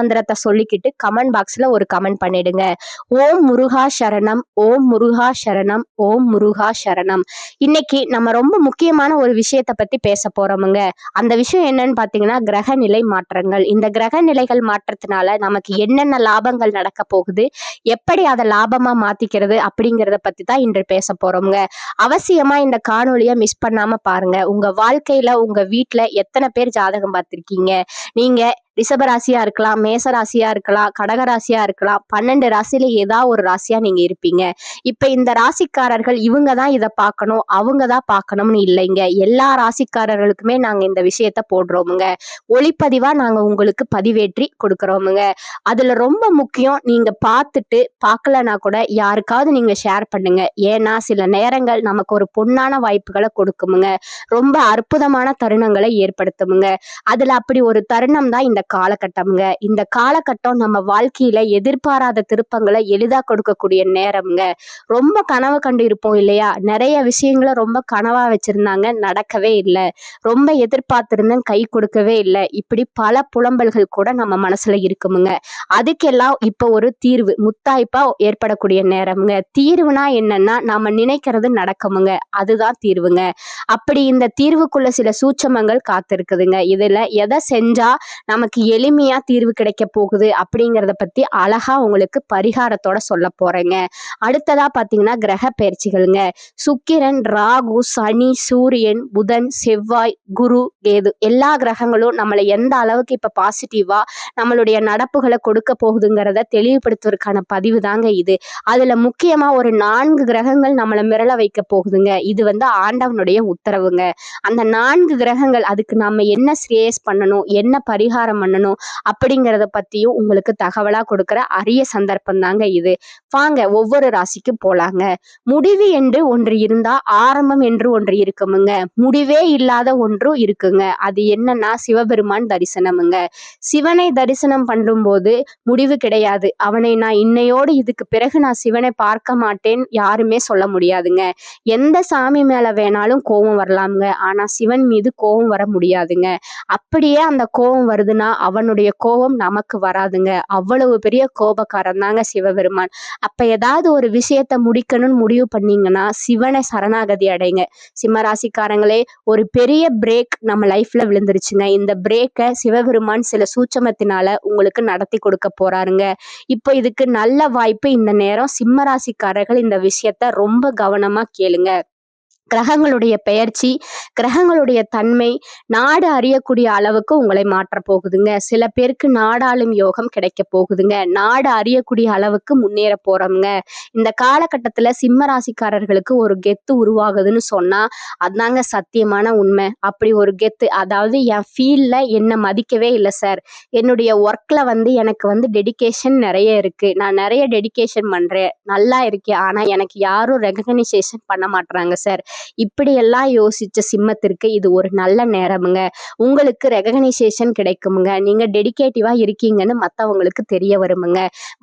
மந்திரத்தை சொல்லிக்கிட்டு கமெண்ட் பாக்ஸ்ல ஒரு கமெண்ட் பண்ணிடுங்க. ஓம் முருகா சரணம் ஓம் முருகா சரணம் ஓம் முருகா சரணம். இன்னைக்கு நம்ம ரொம்ப முக்கியமான ஒரு விஷயத்தை பத்தி பேச போறோமுங்க. அந்த விஷயம் என்னன்னு பாத்தீங்கன்னா கிரக நிலை மாற்றங்கள். இந்த கிரக நிலைகள் மாற்றத்தினால நமக்கு என்னென்ன லாபங்கள் நடக்க போகுது எப்படி அதை லாபமா மாத்திக்கிறது அப்படிங்கிறத பத்தி தான் இன்று பேச போறோமுங்க. அவசியமா இந்த காணொலியை மிஸ் பண்ணாம பாருங்க. உங்க வாழ்க்கையில உங்க வீட்டுல எத்தனை பேர் ஜாதகம் பார்த்திருக்கீங்க? நீங்க ரிஷபராசியா இருக்கலாம் மேச ராசியா இருக்கலாம் கடக ராசியா இருக்கலாம் பன்னெண்டு ராசியில ஏதாவது ஒரு ராசியா நீங்க இருப்பீங்க. இப்ப இந்த ராசிக்காரர்கள் இவங்க தான் இதை பார்க்கணும் அவங்க தான் பார்க்கணும்னு இல்லைங்க. எல்லா ராசிக்காரர்களுக்குமே நாங்க இந்த விஷயத்த போடுறோமுங்க. ஒளிப்பதிவா நாங்க உங்களுக்கு பதிவேற்றி கொடுக்குறோமுங்க. அதுல ரொம்ப முக்கியம் நீங்க பார்த்துட்டு பார்க்கலனா கூட யாருக்காவது நீங்க ஷேர் பண்ணுங்க. ஏன்னா சில நேரங்கள் நமக்கு ஒரு பொன்னான வாய்ப்புகளை கொடுக்குமுங்க. ரொம்ப அற்புதமான தருணங்களை ஏற்படுத்துமுங்க. அதுல அப்படி ஒரு தருணம் தான் இந்த காலகட்டம்ங்க. இந்த காலகட்டம் நம்ம வாழ்க்கையில எதிர்பாராத திருப்பங்களை எளிதா கொடுக்கக்கூடிய நேரம்ங்க. ரொம்ப கனவு கண்டு இருப்போம் இல்லையா? நிறைய விஷயங்களை ரொம்ப கனவா வச்சிருந்தாங்க நடக்கவே இல்லை. ரொம்ப எதிர்பார்த்திருந்தேன் கை கொடுக்கவே இல்லை. இப்படி பல புலம்பல்கள் கூட நம்ம மனசுல இருக்குமுங்க. அதுக்கெல்லாம் இப்போ ஒரு தீர்வு முத்தாய்ப்பா ஏற்படக்கூடிய நேரம்ங்க. தீர்வுனா என்னன்னா நாம நினைக்கிறது நடக்குமுங்க. அதுதான் தீர்வுங்க. அப்படி இந்த தீர்வுக்குள்ள சில சூட்சமங்கள் காத்திருக்குதுங்க. இதுல எதை செஞ்சா நம்ம நமக்கு எளிமையா தீர்வு கிடைக்க போகுது அப்படிங்கிறத பத்தி அழகா உங்களுக்கு பரிகாரத்தோட சொல்ல போறேங்க. அடுத்ததா பாத்தீங்கன்னா கிரக பயிற்சிகள்ங்க. சுக்கிரன் ராகு சனி சூரியன் புதன் செவ்வாய் குரு கேது எல்லா கிரகங்களும் நம்மளை எந்த அளவுக்கு இப்ப பாசிட்டிவாக நம்மளுடைய நடப்புகளை கொடுக்க போகுதுங்கிறத தெளிவுபடுத்துவதற்கான பதிவு தாங்க இது. அதுல முக்கியமா ஒரு நான்கு கிரகங்கள் நம்மளை மிரள வைக்க போகுதுங்க. இது வந்து ஆண்டவனுடைய உத்தரவுங்க. அந்த நான்கு கிரகங்கள் அதுக்கு நாம என்ன ஸ்ரேஸ் பண்ணணும்? என்ன பரிகாரம் பண்ணணும் அப்படிங்கிறத பத்தியும் உங்களுக்கு தகவலா கொடுக்குற அரிய சந்தர்ப்பம் தாங்க இது. வாங்க ஒவ்வொரு ராசிக்கு போலாங்க. முடிவு என்று ஒன்று இருந்தா ஆரம்பம் என்று ஒன்று இருக்குமுங்க. முடிவே இல்லாத ஒன்றும் இருக்குங்க. அது என்னன்னா சிவபெருமான் தரிசனமுங்க. சிவனை தரிசனம் பண்ணும்போது முடிவு கிடையாது. அவனை நான் இன்னையோடு இதுக்கு பிறகு நான் சிவனை பார்க்க மாட்டேன் யாருமே சொல்ல முடியாதுங்க. எந்த சாமி மேல வேணாலும் கோபம் வரலாமுங்க. ஆனா சிவன் மீது கோபம் வர முடியாதுங்க. அப்படியே அந்த கோபம் வருதுன்னா அவனுடைய கோபம் நமக்கு வராதுங்க. அவ்வளவு பெரிய கோபக்காரன் தாங்க சிவபெருமான். அப்ப ஏதாவது ஒரு விஷயத்த முடிக்கணும்னு முடிவு பண்ணீங்கன்னா சிவனை சரணாகதி அடைங்க. சிம்மராசிக்காரங்களே ஒரு பெரிய பிரேக் நம்ம லைஃப்ல விழுந்துருச்சுங்க. இந்த பிரேக்கை சிவபெருமான் சில சூட்சமத்தினால உங்களுக்கு நடத்தி கொடுக்க போறாருங்க. இப்போ இதுக்கு நல்ல வாய்ப்பு இந்த நேரம். சிம்மராசிக்காரர்கள் இந்த விஷயத்த ரொம்ப கவனமா கேளுங்க. கிரகங்களுடைய பெயர்ச்சி கிரகங்களுடைய தன்மை நாடு அறியக்கூடிய அளவுக்கு உங்களை மாற்ற போகுதுங்க. சில பேருக்கு நாடாளும் யோகம் கிடைக்க போகுதுங்க. நாடு அறியக்கூடிய அளவுக்கு முன்னேற போறோம்ங்க. இந்த காலகட்டத்துல சிம்ம ராசிக்காரர்களுக்கு ஒரு கெத்து உருவாகுதுன்னு சொன்னா அதாங்க சத்தியமான உண்மை. அப்படி ஒரு கெத்து. அதாவது என் ஃபீல்ட்ல என்ன மதிக்கவே இல்லை சார் என்னுடைய ஒர்க்ல வந்து எனக்கு வந்து டெடிகேஷன் நிறைய இருக்கு. நான் நிறைய டெடிகேஷன் பண்றேன். நல்லா இருக்கேன் ஆனா எனக்கு யாரும் ரெகக்னைசேஷன் பண்ண மாட்டாங்க சார் இப்படியெல்லாம் யோசிச்ச சிம்மத்திற்கு இது ஒரு நல்ல நேரமுங்க. உங்களுக்கு ரெகனைசேஷன் கிடைக்குமுங்க. நீங்க டெடிகேட்டிவா இருக்கீங்கன்னு மற்றவங்களுக்கு தெரிய வருமுங்க.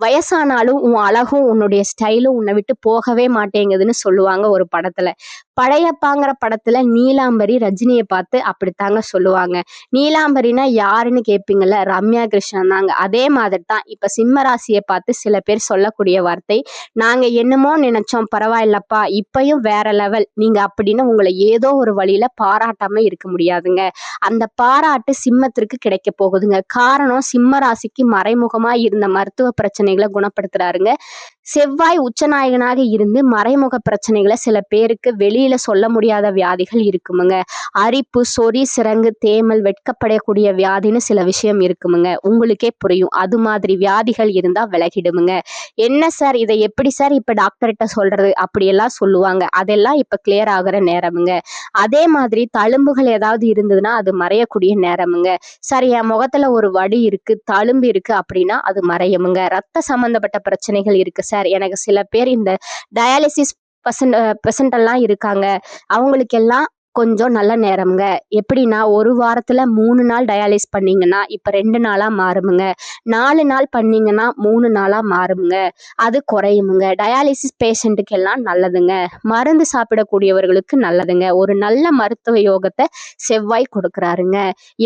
வயசானாலும் உன் அழகும் உன்னுடைய ஸ்டைலும் உன்னை விட்டு போகவே மாட்டேங்குதுன்னு சொல்லுவாங்க ஒரு படத்துல. படையப்பாங்கிற படத்துல நீலாம்பரி ரஜினியை பார்த்து அப்படித்தாங்க சொல்லுவாங்க. நீலாம்பரினா யாருன்னு கேட்பீங்கல்ல ரம்யா கிருஷ்ணன் தாங்க. அதே மாதிரி தான் இப்ப சிம்ம ராசியை பார்த்து சில பேர் சொல்லக்கூடிய வார்த்தை நாங்க என்னமோ நினைச்சோம் பரவாயில்லப்பா இப்பயும் வேற லெவல் நீங்க அப்படின்னு உங்களை ஏதோ ஒரு வழியில பாராட்டாம இருக்க முடியாதுங்க. அந்த பாராட்டு சிம்மத்திற்கு கிடைக்க போகுதுங்க. காரணம் சிம்ம ராசிக்கு மறைமுகமா இருந்த மருத்துவ பிரச்சனைகளை குணப்படுத்துறாருங்க. செவ்வாய் உச்சநாயகனாக இருந்து மறைமுக பிரச்சனைகளை சில பேருக்கு வெளியில சொல்ல முடியாத வியாதிகள் இருக்குமுங்க. அரிப்பு சொறி சிறங்கு தேமல் வெட்கப்படக்கூடிய வியாதின்னு சில விஷயம் இருக்குமுங்க. உங்களுக்கே புரியும். அது மாதிரி வியாதிகள் இருந்தா விலகிடுமுங்க. என்ன சார் இதை எப்படி சார் இப்ப டாக்டர்கிட்ட சொல்றது? அப்படியெல்லாம் சொல்லுவாங்க. அதெல்லாம் இப்ப கிளியர் ஆகுற நேரமுங்க. அதே மாதிரி தழும்புகள் ஏதாவது இருந்ததுன்னா அது மறையக்கூடிய நேரமுங்க. சார் என் முகத்துல ஒரு வடி இருக்கு தழும்பு இருக்கு அப்படின்னா அது மறையுமுங்க. ரத்த சம்பந்தப்பட்ட பிரச்சனைகள் இருக்கு சார் எனக்கு சில பேர் இந்த டயாலிசிஸ் பர்சன்ட் பெர்சன்ட் எல்லாம் இருக்காங்க. அவங்களுக்கெல்லாம் கொஞ்சம் நல்ல நேரம்ங்க. எப்படின்னா ஒரு வாரத்தில் மூணு நாள் டயாலிஸ் பண்ணிங்கன்னா இப்போ ரெண்டு நாளாக மாறுமுங்க. நாலு நாள் பண்ணிங்கன்னா மூணு நாளாக மாறுமுங்க. அது குறையுமுங்க. டயாலிசிஸ் பேஷண்ட்டுக்கு எல்லாம் நல்லதுங்க. மருந்து சாப்பிடக்கூடியவர்களுக்கு நல்லதுங்க. ஒரு நல்ல மருத்துவ யோகத்தை செவ்வாய் கொடுக்குறாருங்க.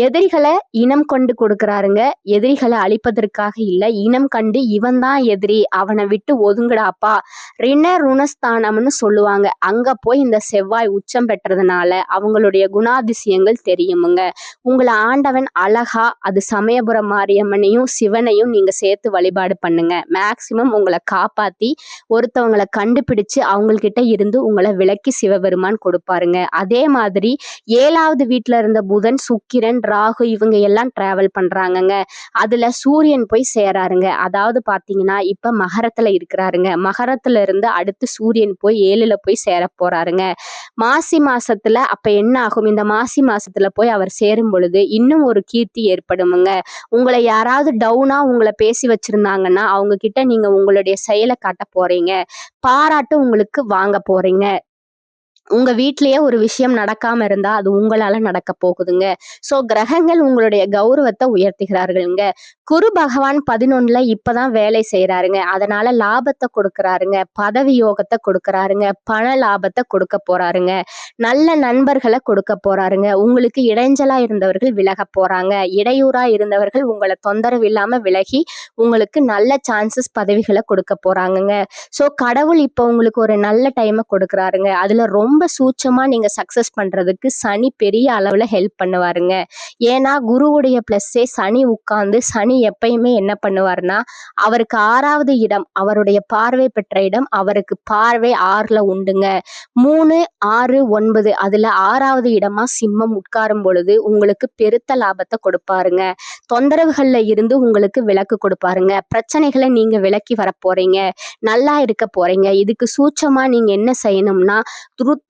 எதிரிகளை இனம் கொண்டு கொடுக்குறாருங்க. எதிரிகளை அழிப்பதற்காக இல்லை இனம் கண்டு இவன் தான் எதிரி அவனை விட்டு ஒதுங்குடாப்பா ரிண ருணஸ்தானம்னு சொல்லுவாங்க. அங்கே போய் இந்த செவ்வாய் உச்சம் பெற்றதுனால அவங்களுடைய குணாதிசயங்கள் தெரியுமுங்க. உங்களை ஆண்டவன் அழகா அது சமயபுரம் மாரியம்மனையும் சிவனையும் நீங்க சேர்த்து வழிபாடு பண்ணுங்க. மேக்சிமம் உங்களை காப்பாத்தி ஒருத்தவங்களை கண்டுபிடிச்சு அவங்கக்கிட்ட இருந்து உங்களை விலக்கி சிவபெருமான் கொடுப்பாருங்க. அதே மாதிரி ஏழாவது வீட்டுல இருந்த புதன் சுக்கிரன் ராகு இவங்க எல்லாம் டிராவல் பண்றாங்கங்க. அதுல சூரியன் போய் சேராருங்க. அதாவது பாத்தீங்கன்னா இப்ப மகரத்துல இருக்கிறாருங்க. மகரத்துல இருந்து அடுத்து சூரியன் போய் ஏழுல போய் சேர போறாருங்க. மாசி மாசத்துல அப்ப என்ன ஆகும்? இந்த மாசி மாசத்துல போய் அவர் சேரும் பொழுது இன்னும் ஒரு கீர்த்தி ஏற்படுமுங்க. உங்களை யாராவது டவுனா உங்களை பேசி வச்சிருந்தாங்கன்னா அவங்க கிட்ட நீங்க உங்களுடைய செயலை காட்ட போறீங்க. பாராட்டு உங்களுக்கு வாங்க போறீங்க. உங்க வீட்லயே ஒரு விஷயம் நடக்காம இருந்தா அது உங்களால நடக்க போகுதுங்க. சோ கிரகங்கள் உங்களுடைய கௌரவத்தை உயர்த்துகிறார்களுங்க. குரு பகவான் பதினொன்னுல இப்பதான் வேலை செய்யறாருங்க அதனால லாபத்தை கொடுக்கறாருங்க. பதவி யோகத்தை கொடுக்கறாருங்க. பண லாபத்தை கொடுக்க போறாருங்க. நல்ல நண்பர்களை கொடுக்க போறாருங்க. உங்களுக்கு இடைஞ்சலா இருந்தவர்கள் விலக போறாங்க. இடையூறா இருந்தவர்கள் உங்களை தொந்தரவு இல்லாம விலகி உங்களுக்கு நல்ல சான்சஸ் பதவிகளை கொடுக்க போறாங்கங்க. சோ கடவுள் இப்போ உங்களுக்கு ஒரு நல்ல டைமை கொடுக்கறாருங்க. அதுல ரொம்ப ரொம்ப சூட்சமாக நீங்கள் சக்ஸஸ் பண்ணுறதுக்கு சனி பெரிய அளவில் ஹெல்ப் பண்ணுவாருங்க. ஏன்னா குருவுடைய ப்ளஸ்ஸே சனி உட்கார்ந்து சனி எப்பயுமே என்ன பண்ணுவாருன்னா அவருக்கு ஆறாவது இடம் அவருடைய பார்வை பெற்ற இடம் அவருக்கு பார்வை ஆறில் உண்டுங்க. மூணு ஆறு ஒன்பது அதில் ஆறாவது இடமா சிம்மம் உட்காரும் பொழுது உங்களுக்கு பெருத்த லாபத்தை கொடுப்பாருங்க. தொந்தரவுகளில் இருந்து உங்களுக்கு விளக்கு கொடுப்பாருங்க. பிரச்சனைகளை நீங்கள் விலக்கி வர போகிறீங்க நல்லா இருக்க போகிறீங்க இதுக்கு சூட்சமாக நீங்கள் என்ன செய்யணும்னா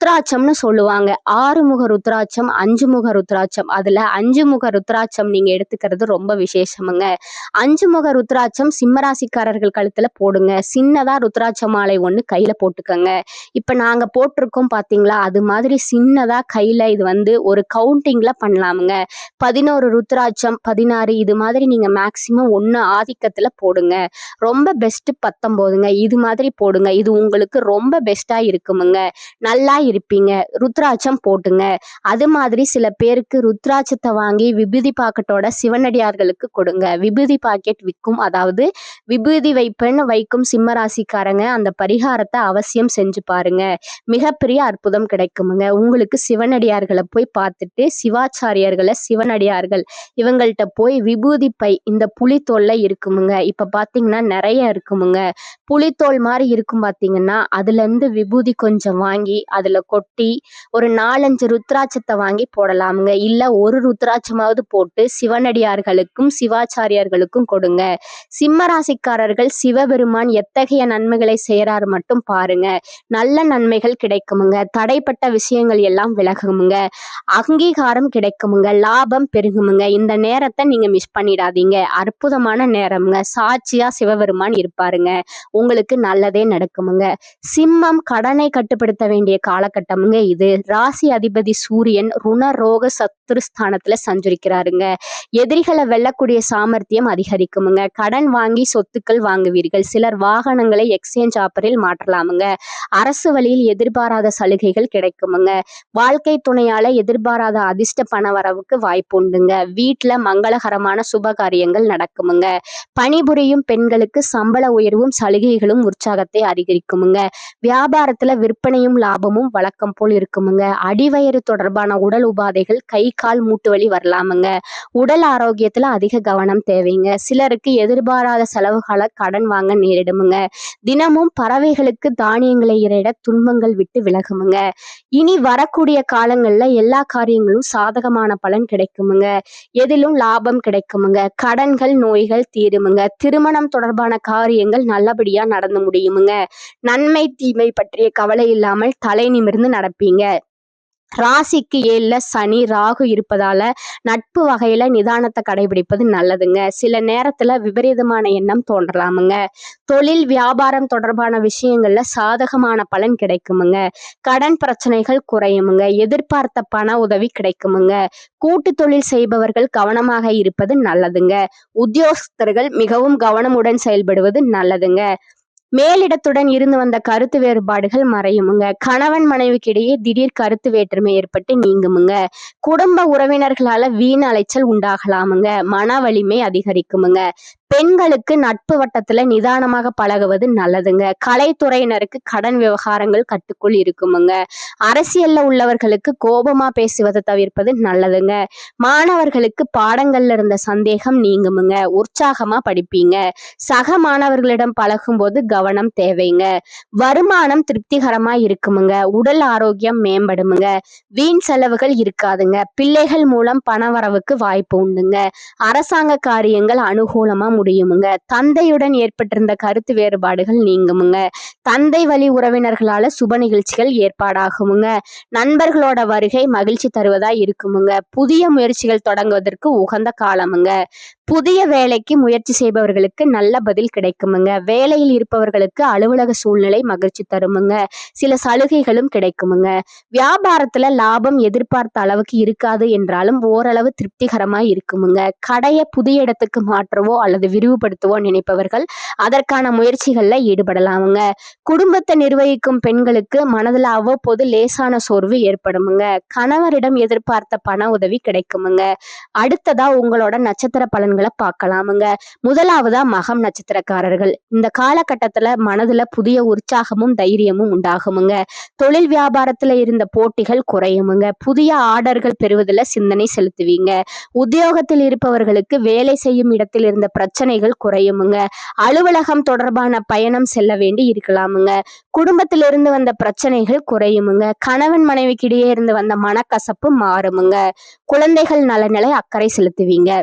ருத்ராட்சம்னு சொல்லுவாங்க. ஆறு முக ருத்ராட்சம் அஞ்சு முக ருத்ராட்சம். அதுல அஞ்சு முக ருத்ராட்சம் நீங்க எடுத்துக்கிறது ரொம்ப விசேஷமுங்க. அஞ்சு முக ருத்ராட்சம் சிம்மராசிக்காரர்கள் கழுத்துல போடுங்க. சின்னதா ருத்ராட்ச மாலை ஒண்ணு கையில போட்டுக்கோங்க. இப்ப நாங்க போட்டிருக்கோம் பாத்தீங்களா? அது மாதிரி சின்னதா கையில இது வந்து ஒரு கவுண்டிங்ல பண்ணலாமுங்க. பதினோரு ருத்ராட்சம் பதினாறு இது மாதிரி நீங்க மேக்சிமம் ஒண்ணு ஆதிக்கத்துல போடுங்க. ரொம்ப பெஸ்ட் பத்தொன்பதுங்க இது மாதிரி போடுங்க. இது உங்களுக்கு ரொம்ப பெஸ்டா இருக்குமுங்க. நல்லா இருப்பீங்க. ருத்ராட்சம் போட்டுங்க. அது மாதிரி சில பேருக்கு ருத்ராட்சத்தை வாங்கி விபூதி பாக்கெட்டோட சிவனடியார்களுக்கு கொடுங்க. விபூதி பாக்கெட் விற்கும். அதாவது விபூதி வைப்பேன்னு வைக்கும் சிம்மராசிக்காரங்க அந்த பரிகாரத்தை அவசியம் செஞ்சு பாருங்க. மிகப்பெரிய அற்புதம் கிடைக்குமுங்க. உங்களுக்கு சிவனடியார்களை போய் பார்த்துட்டு சிவாச்சாரியர்களை சிவனடியார்கள் இவங்கள்ட்ட போய் விபூதி பை இந்த புலித்தோல்ல இருக்குமுங்க. இப்ப பாத்தீங்கன்னா நிறைய இருக்குமுங்க. புலித்தோல் மாதிரி இருக்கும் பாத்தீங்கன்னா அதுல இருந்து விபூதி கொஞ்சம் வாங்கி அதுல கொட்டி ஒரு நாலஞ்சு ருத்ராட்சத்தை வாங்கி போடலாமுங்க. இல்ல ஒரு ருத்ராட்சமாவது போட்டு சிவனடியார்களுக்கும் சிவாச்சாரியார்களுக்கும் கொடுங்க. சிம்ம ராசிக்காரர்கள் சிவபெருமான் எத்தகைய நன்மைகளை செய்யறாரு மட்டும் பாருங்க. நல்ல நன்மைகள் கிடைக்குமுங்க. தடைப்பட்ட விஷயங்கள் எல்லாம் விலகுமுங்க. அங்கீகாரம் கிடைக்குமுங்க. லாபம் பெருகுமுங்க. இந்த நேரத்தை நீங்க மிஸ் பண்ணிடாதீங்க. அற்புதமான நேரம்ங்க. சாட்சியா சிவபெருமான் இருப்பாருங்க. உங்களுக்கு நல்லதே நடக்குமுங்க. சிம்மம் கடனை கட்டுப்படுத்த வேண்டிய காலகட்டமுங்க இது. ராசி அதிபதி சூரியன் ருணரோக சத்துருஸ்தானத்துல சஞ்சரிக்கிறாருங்க. எதிரிகளை வெல்லக்கூடிய சாமர்த்தியம் அதிகரிக்குமுங்க. கடன் வாங்கி சொத்துக்கள் வாங்குவீர்கள். சிலர் வாகனங்களை எக்ஸ்சேஞ்ச் ஆப்பரில் மாற்றலாமுங்க. அரசு வழியில் எதிர்பாராத சலுகைகள் கிடைக்குமுங்க. வாழ்க்கை துணையால எதிர்பாராத அதிர்ஷ்ட பண வரவுக்கு வாய்ப்பு உண்டுங்க. வீட்டுல மங்களகரமான சுப காரியங்கள் நடக்குமுங்க. பணிபுரியும் பெண்களுக்கு சம்பள உயர்வும் சலுகைகளும் உற்சாகத்தை அதிகரிக்குமுங்க. வியாபாரத்துல விற்பனையும் லாபமும் வழக்கம் போல் இருக்குமுங்க. அடிவயிறு தொடர்பான உடல் உபாதைகள் கை கால் மூட்டு வலி வரலாமுங்க. உடல் ஆரோக்கியத்துல அதிக கவனம் தேவைங்க. சிலருக்கு எதிர்பாராத செலவுகளை கடன் வாங்க நேரிடுமுங்க. தினமும் பறவைகளுக்கு தானியங்களை இறையிட துன்பங்கள் விட்டு விலகுமுங்க. இனி வரக்கூடிய காலங்கள்ல எல்லா காரியங்களும் சாதகமான பலன் கிடைக்குமுங்க. எதிலும் லாபம் கிடைக்குமுங்க. கடன்கள் நோய்கள் தீருமுங்க. திருமணம் தொடர்பான காரியங்கள் நல்லபடியா நடந்து முடியுமுங்க. நன்மை தீமை பற்றிய கவலை இல்லாமல் தலை நிமிர்ந்து நடப்பீங்க. ராசிக்கு ஏழுல சனி ராகு இருப்பதால நட்பு வகையில நிதானத்தை கடைபிடிப்பது நல்லதுங்க. சில நேரத்துல விபரீதமான எண்ணம் தோன்றலாமுங்க. தொழில் வியாபாரம் தொடர்பான விஷயங்கள்ல சாதகமான பலன் கிடைக்குமுங்க. கடன் பிரச்சனைகள் குறையுமுங்க. எதிர்பார்த்த பண உதவி கிடைக்குமுங்க. கூட்டு தொழில் செய்பவர்கள் கவனமாக இருப்பது நல்லதுங்க. உத்தியோகஸ்தர்கள் மிகவும் கவனமுடன் செயல்படுவது நல்லதுங்க. மேலிடத்துடன் இருந்து வந்த கருத்து வேறுபாடுகள் மறையுமுங்க. கணவன் மனைவிக்கிடையே திடீர் கருத்து வேற்றுமை ஏற்பட்டு நீங்குமுங்க. குடும்ப உறவினர்களால வீண் அலைச்சல் உண்டாகலாமுங்க. மன வலிமை அதிகரிக்குமுங்க. பெண்களுக்கு நட்பு வட்டத்துல நிதானமாக பழகுவது நல்லதுங்க. கலைத்துறையினருக்கு கடன் விவகாரங்கள் கட்டுக்குள் இருக்குமுங்க. அரசியல்ல உள்ளவர்களுக்கு கோபமா பேசுவதை தவிர்ப்பது நல்லதுங்க. மாணவர்களுக்கு பாடங்கள்ல இருந்த சந்தேகம் நீங்குமுங்க. உற்சாகமா படிப்பீங்க. சக மாணவர்களிடம் பழகும்போது கவனம் தேவைங்க. வருமானம் திருப்திகரமா இருக்குமுங்க. உடல் ஆரோக்கியம் மேம்படுமுங்க. வீண் செலவுகள் இருக்காதுங்க. பிள்ளைகள் மூலம் பணவரவுக்கு வாய்ப்பு உண்டுங்க. அரசாங்க காரியங்கள் அனுகூலமா முடியுமுங்க. தந்தையுடன் ஏற்பட்டிருந்த கருத்து வேறுபாடுகள் நீங்குமுங்க. தந்தை வழி உறவினர்களால சுப நிகழ்ச்சிகள் ஏற்பாடாகுமுங்க. நண்பர்களோட வருகை மகிழ்ச்சி தருவதா இருக்குமுங்க. புதிய முயற்சிகள் தொடங்குவதற்கு உகந்த காலமுங்க. புதிய வேலைக்கு முயற்சி செய்பவர்களுக்கு நல்ல பதில் கிடைக்குமுங்க. வேலையில் இருப்பவர்களுக்கு அலுவலக சூழ்நிலை மகிழ்ச்சி தருமுங்க. சில சலுகைகளும் கிடைக்குமுங்க. வியாபாரத்துல லாபம் எதிர்பார்த்த அளவுக்கு இருக்காது என்றாலும் ஓரளவு திருப்திகரமா இருக்குமுங்க. கடையை புதிய இடத்துக்கு மாற்றவோ அல்லது விரிவுபடுத்தவோ நினைப்பவர்கள் அதற்கான முயற்சிகள்ல ஈடுபடலாமுங்க. குடும்பத்தை நிர்வகிக்கும் பெண்களுக்கு மனதுல அவ்வப்போது லேசான சோர்வு ஏற்படுமுங்க. கணவரிடம் எதிர்பார்த்த பண உதவி கிடைக்குமுங்க. அடுத்ததா உங்களோட நட்சத்திர பலன்கள் பார்க்கலாமுங்க. முதலாவதா மகம் நட்சத்திரக்காரர்கள். இந்த காலகட்டத்துல மனதுல புதிய உற்சாகமும் தைரியமும் உண்டாகுமுங்க. தொழில் வியாபாரத்துல இருந்த போட்டிகள் குறையுமுங்க. புதிய ஆர்டர்கள் பெறுவதில் சிந்தனை செலுத்துவீங்க. உத்தியோகத்தில் இருப்பவர்களுக்கு வேலை செய்யும் இடத்தில் இருந்த பிரச்சனைகள் குறையுமுங்க. அலுவலகம் தொடர்பான பயணம் செல்ல வேண்டி இருக்கலாமுங்க. குடும்பத்திலிருந்து வந்த பிரச்சனைகள் குறையுமுங்க. கணவன் மனைவிக்கிடையே இருந்து வந்த மனக்கசப்பு மாறுமுங்க. குழந்தைகள் நலநிலை அக்கறை செலுத்துவீங்க.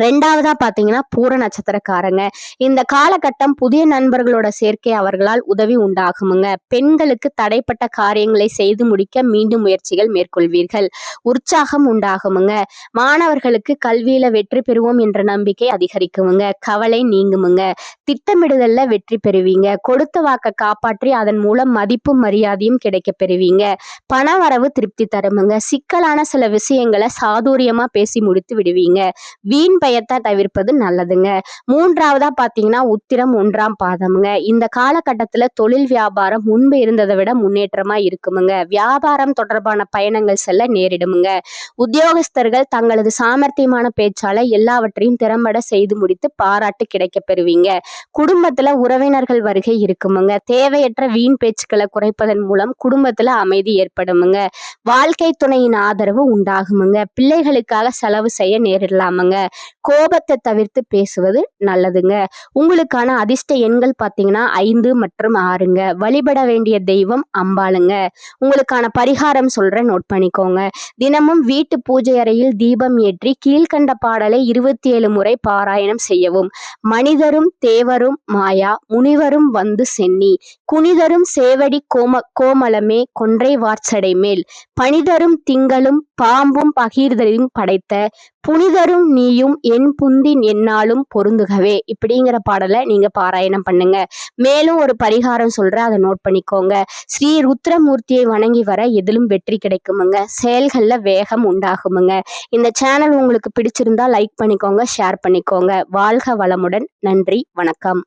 ரெண்டாவதா பாத்தீங்கன்னா பூர நட்சத்திரக்காரங்க. இந்த காலகட்டம் புதிய நண்பர்களோட சேர்க்கை அவர்களால் உதவி உண்டாகுமுங்க. பெண்களுக்கு தடைப்பட்ட காரியங்களை செய்து முடிக்க மீண்டும் முயற்சிகள் மேற்கொள்வீர்கள். உற்சாகம் உண்டாகுமுங்க. மாணவர்களுக்கு கல்வியில வெற்றி பெறுவோம் என்ற நம்பிக்கை அதிகரிக்குமுங்க. கவலை நீங்குமுங்க. திட்டமிடுதல்ல வெற்றி பெறுவீங்க. கொடுத்த வாக்க காப்பாற்றி அதன் மூலம் மதிப்பும் மரியாதையும் கிடைக்க பெறுவீங்க. பணவரவு திருப்தி தருமுங்க. சிக்கலான சில விஷயங்களை சாதுரியமா பேசி முடித்து விடுவீங்க. வீண் பயத்தை தவிர்ப்பது நல்லதுங்க. மூன்றாவதா பாத்தீங்கன்னா உத்திரம் ஒன்றாம் பாதமுங்க. இந்த காலகட்டத்துல தொழில் வியாபாரம் முன்பு இருந்ததை விட முன்னேற்றமா இருக்குமுங்க. வியாபாரம் தொடர்பான பயணங்கள் செல்ல நேரிடுமுங்க. உத்தியோகஸ்தர்கள் தங்களது சாமர்த்தியமான பேச்சால எல்லாவற்றையும் திறம்பட செய்து முடித்து பாராட்டு கிடைக்க பெறுவீங்க. குடும்பத்துல உறவினர்கள் வருகை இருக்குமுங்க. தேவையற்ற வீண் பேச்சுக்களை குறைப்பதன் மூலம் குடும்பத்துல அமைதி ஏற்படுமுங்க. வாழ்க்கை துணையின் ஆதரவு உண்டாகுமுங்க. பிள்ளைகளுக்காக செலவு செய்ய நேரிடலாமுங்க. கோபத்தை தவிர்த்து பேசுவது நல்லதுங்க. உங்களுக்கான அதிர்ஷ்ட எண்கள் பார்த்தீங்கன்னா ஐந்து மற்றும் ஆறுங்க. வழிபட வேண்டிய தெய்வம் அம்பாளுங்க. உங்களுக்கான பரிகாரம் சொல்ற நோட் பண்ணிக்கோங்க. தினமும் வீட்டு பூஜை அறையில் தீபம் ஏற்றி கீழ்கண்ட பாடலை இருபத்தி ஏழு முறை பாராயணம் செய்யவும். மனிதரும் தேவரும் மாயா முனிவரும் வந்து சென்னி. குனிதரும் சேவடி கோம கோமலமே கொன்றை வார்ச்சடை மேல். பனிதரும் திங்களும் பாம்பும் பகீர்தலையும் படைத்த புனிதரும் நீயும் என் புந்தின் என்னாலும் பொருந்துகவே. இப்படிங்கிற பாடலை நீங்க பாராயணம் பண்ணுங்க. மேலும் ஒரு பரிகாரம் சொல்ற அதை நோட் பண்ணிக்கோங்க. ஸ்ரீ ருத்ரமூர்த்தியை வணங்கி வர எதிலும் வெற்றி கிடைக்குமுங்க. செயல்களில் வேகம் உண்டாகுமுங்க. இந்த சேனல் உங்களுக்கு பிடிச்சிருந்தா லைக் பண்ணிக்கோங்க ஷேர் பண்ணிக்கோங்க. வாழ்க வளமுடன். நன்றி வணக்கம்.